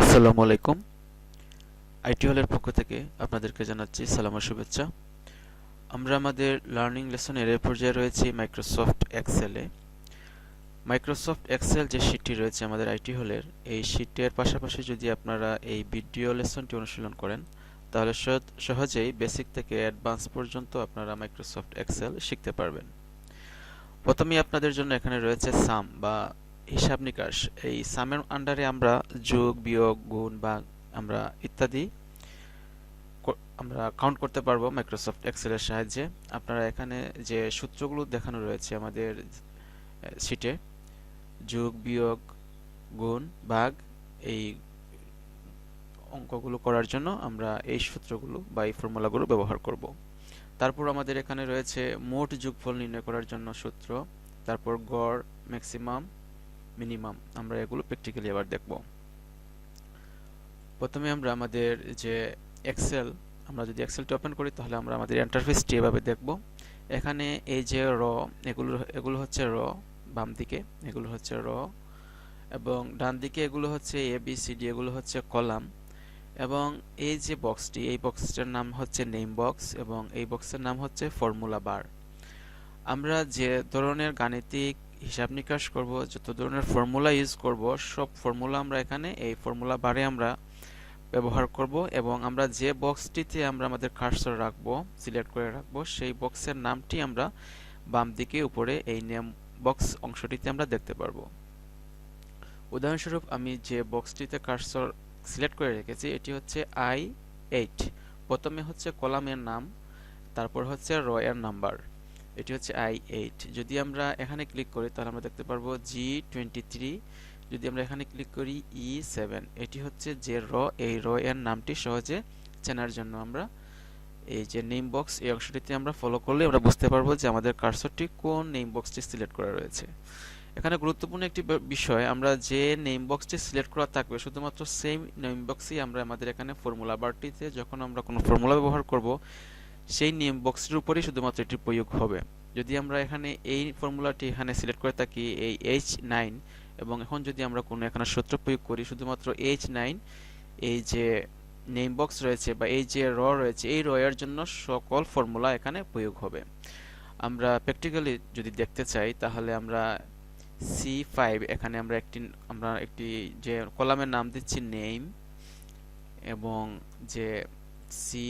আসসালামু আলাইকুম। আইটি হলের পক্ষ থেকে আপনাদেরকে জানাচ্ছি সালাম ও শুভেচ্ছা। আমরা আমাদের লার্নিং লেসনের এ পর্যায়ে রয়েছি মাইক্রোসফট এক্সেলে মাইক্রোসফট এক্সেল যে শীটটি রয়েছে আমাদের আইটি হলের, এই শীটের পাশাপাশি যদি আপনারা এই ভিডিও লেসনটি অনুশীলন করেন, তাহলে সহজেই বেসিক থেকে অ্যাডভান্স পর্যন্ত আপনারা মাইক্রোসফট এক্সেল শিখতে পারবেন। প্রথমেই আপনাদের জন্য এখানে রয়েছে সাম বা হিসাব নিকাশ, এই সামের আন্ডারে আমরা যোগ, বিয়োগ, গুণ, ভাগ, আমরা ইত্যাদি আমরা কাউন্ট করতে পারব মাইক্রোসফট এক্সেলের সাহায্যে। আপনারা এখানে যে সূত্রগুলো দেখানো রয়েছে আমাদের শিটে যোগ, বিয়োগ, গুণ, ভাগ, এই অঙ্কগুলো করার জন্য আমরা এই সূত্রগুলো বা এই ফর্মুলাগুলো ব্যবহার করব। তারপর আমাদের এখানে রয়েছে মোট যোগফল নির্ণয় করার জন্য সূত্র, তারপর গড় ম্যাক্সিমাম মিনিমাম আমরা এগুলো প্র্যাকটিক্যালি আবার দেখব। প্রথমে আমরা আমাদের যে এক্সেল আমরা যদি এক্সেলটি ওপেন করি তাহলে আমরা আমাদের ইন্টারফেসটি এভাবে দেখব। এখানে এই যে র এগুলো এগুলো হচ্ছে র বাম দিকে, এগুলো হচ্ছে র এবং ডান দিকে এগুলো হচ্ছে এ বি সি ডি এগুলো হচ্ছে কলাম, এবং এই যে বক্সটি এই বক্সটার নাম হচ্ছে নেম বক্স এবং এই বক্সের নাম হচ্ছে ফর্মুলা বার আমরা যে ধরনের গাণিতিক হিসাব নিকাশ করব, যত ধরনের ফর্মুলা ইউজ করব, সব ফর্মুলা আমরা এখানে, এই ফর্মুলা বারে আমরা ব্যবহার করব এবং আমরা যে বক্সটিতে আমরা আমাদের কার্সর রাখব সিলেক্ট করে রাখব, সেই বক্সের নামটি আমরা বাম দিকে উপরে এই নেম বক্স অংশটিতে আমরা দেখতে পারব। উদাহরণস্বরূপ আমি যে বক্সটিতে কার্সর সিলেক্ট করে রেখেছি, এটি হচ্ছে আই এইট প্রথমে হচ্ছে কলামের নাম, তারপর হচ্ছে র এর নাম্বার এটি হচ্ছে আই এইট যদি আমরা এখানে ক্লিক করি, তাহলে আমরা দেখতে পারব জি টোয়েন্টি থ্রি যদি আমরা এখানে ক্লিক করি ই সেভেন এটি হচ্ছে যে র এই র এর নামটি সহজে চেনার জন্য আমরা এই যে নেম বক্স এই অংশটিতে আমরা ফলো করলে আমরা বুঝতে পারব যে আমাদের কার্সরটি কোন নেম বক্সটি সিলেক্ট করা রয়েছে। এখানে গুরুত্বপূর্ণ একটি বিষয়, আমরা যে নেম বক্সটি সিলেক্ট করা থাকবে, শুধুমাত্র সেম নেম বক্সই আমরা আমাদের এখানে ফর্মুলা বারটিতে যখন আমরা কোনো ফর্মুলা ব্যবহার করব সেই নেম বক্সের উপরেই শুধুমাত্র এটি প্রয়োগ হবে। যদি আমরা এখানে এই ফর্মুলাটি এখানে সিলেক্ট করে থাকি, এই এইচ নাইন এবং এখন যদি আমরা কোনো এখানে সূত্র প্রয়োগ করি, শুধুমাত্র এইচ নাইন এই যে নেম বক্স রয়েছে বা এই যে র রয়েছে, এই র এর জন্য সকল ফর্মুলা এখানে প্রয়োগ হবে। আমরা প্র্যাকটিক্যালি যদি দেখতে চাই, তাহলে আমরা সি ফাইভ এখানে আমরা একটি আমরা একটি যে কলামের নাম দিচ্ছি নেম এবং যে সি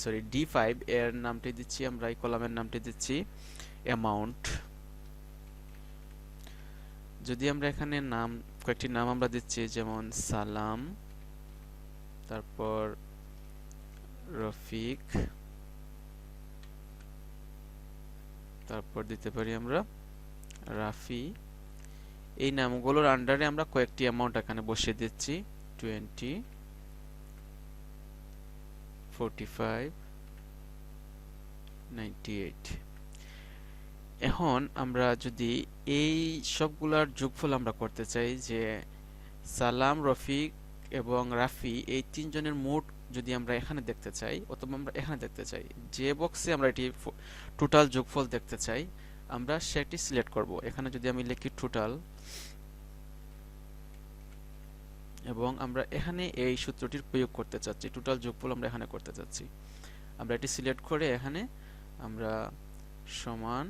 সরি ডি ফাইভ এর নামটি দিচ্ছি আমরা, এই কলামের নামটি দিচ্ছি অ্যামাউন্ট যদি আমরা এখানে নাম, কয়েকটি নাম আমরা দিচ্ছি, যেমন সালাম, তারপর রফিক, তারপর দিতে পারি আমরা রাফি। এই নামগুলোর আন্ডারে আমরা কয়েকটি অ্যামাউন্ট এখানে বসিয়ে দিচ্ছি twenty forty five ninety eight এখন আমরা যদি এই সবগুলার যোগফল আমরা করতে চাই যে সালাম, রফিক এবং রাফি, এই তিনজনের মোট যদি আমরা এখানে দেখতে চাই অথবা আমরা এখানে দেখতে চাই, যে বক্সে আমরা এটি টোটাল যোগফল দেখতে চাই, আমরা সেটি সিলেক্ট করব। এখানে যদি আমি লিখি টোটাল এবং আমরা এখানে এই সূত্রটির প্রয়োগ করতে চাচ্ছি। টোটাল যোগফল আমরা এখানে করতে চাচ্ছি। আমরা এটি সিলেক্ট করে এখানে আমরা সমান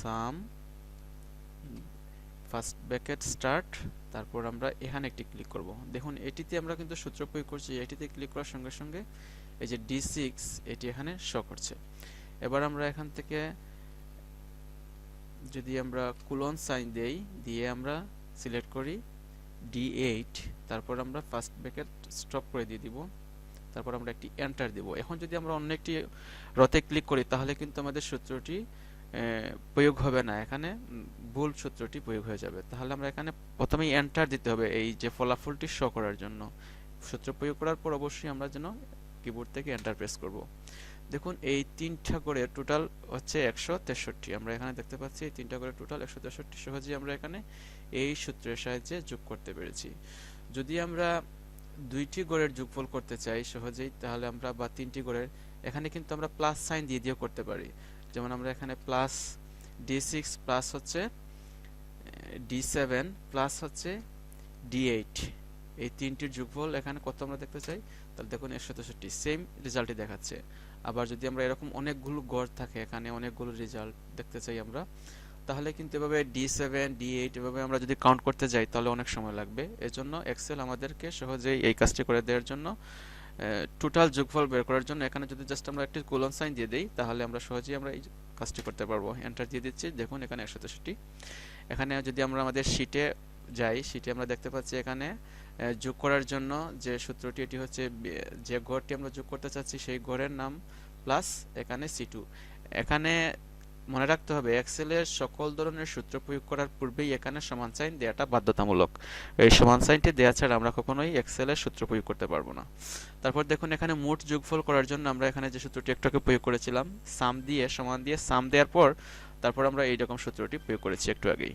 সাম ফার্স্ট ব্যাকেট স্টার্ট তারপর আমরা এখানে একটি ক্লিক করব। দেখুন, এটিতে আমরা কিন্তু সূত্র প্রয়োগ করছি। এটিতে ক্লিক করার সঙ্গে সঙ্গে এই যে ডি সিক্স এটি এখানে শো করছে। এবার আমরা এখান থেকে যদি আমরা কুলন সাইন দেই, দিয়ে আমরা সিলেক্ট করি ডি এইট তারপর আমরা ফার্স্ট ব্র্যাকেট স্টপ করে দিয়ে দিব, তারপর আমরা একটি এন্টার দিব। এখন যদি আমরা অন্য একটি রতে ক্লিক করি, তাহলে কিন্তু আমাদের সূত্রটি প্রয়োগ হবে না। এখানে ভুল সূত্রটি প্রয়োগ হয়ে যাবে। তাহলে আমরা এখানে প্রথমেই এন্টার দিতে হবে এই যে ফলাফলটি শো করার জন্য। সূত্র প্রয়োগ করার পর অবশ্যই আমরা যেন কিবোর্ড থেকে এন্টার প্রেস করব। দেখুন, এই তিনটা করে টোটাল হচ্ছে একশো তেষট্টি। আমরা এখানে দেখতে পাচ্ছি, এই তিনটা করে টোটাল একশো তেষট্টি সহজেই আমরা এখানে এই সূত্রের সাহায্যে যোগ করতে পেরেছি। যদি আমরা দুইটি গড়ের যোগফল করতে চাই সহজেই, তাহলে আমরা, বা তিনটি গড়ের, এখানে কিন্তু আমরা প্লাস সাইন দিয়ে দিয়েও করতে পারি। যেমন আমরা এখানে প্লাস ডি সিক্স প্লাস হচ্ছে ডি সেভেন প্লাস হচ্ছে ডি এইট এই তিনটির যোগফল এখানে কত আমরা দেখতে চাই? তাহলে দেখুন, একশো তেষট্টি সেম রেজাল্টই দেখাচ্ছে। আবার যদি আমরা এরকম অনেকগুলো গড় থাকে, এখানে অনেকগুলো রেজাল্ট দেখতে চাই আমরা, তাহলে কিন্তু এভাবে ডি সেভেন ডি এইট এভাবে আমরা যদি কাউন্ট করতে যাই, তাহলে অনেক সময় লাগবে। এজন্য এক্সেল আমাদেরকে সহজেই এই কাজটি করে দেওয়ার জন্য টোটাল যোগফল বের করার জন্য এখানে যদি জাস্ট আমরা একটি কোলন সাইন দিয়ে দিই, তাহলে আমরা সহজেই আমরা এই কাজটি করতে পারব। এন্টার দিয়ে দিচ্ছি, দেখুন এখানে একশো তেষট্টি। এখানে যদি আমরা আমাদের শিটে যাই, সেটি আমরা দেখতে পাচ্ছি এখানে। যোগ করার জন্য যে সূত্রটি, এটি হচ্ছে যে ঘরটি আমরা যোগ করতে চাচ্ছি, সেই ঘরের নাম প্লাস এখানে সি টু এখানে মনে রাখতে হবে এক্সেলের সকল ধরনের সূত্র প্রয়োগ করার পূর্বেই এখানে সমান সাইন দেওয়াটা বাধ্যতামূলক। এই সমান সাইনটি দেওয়া ছাড়া আমরা কখনোই এক্সেলের সূত্র প্রয়োগ করতে পারব না। তারপর দেখুন, এখানে মোট যোগফল করার জন্য আমরা এখানে যে সূত্রটি একটাকে প্রয়োগ করেছিলাম সাম দিয়ে, সমান দিয়ে সাম দেওয়ার পর, তারপর আমরা এইরকম সূত্রটি প্রয়োগ করেছি একটু আগেই।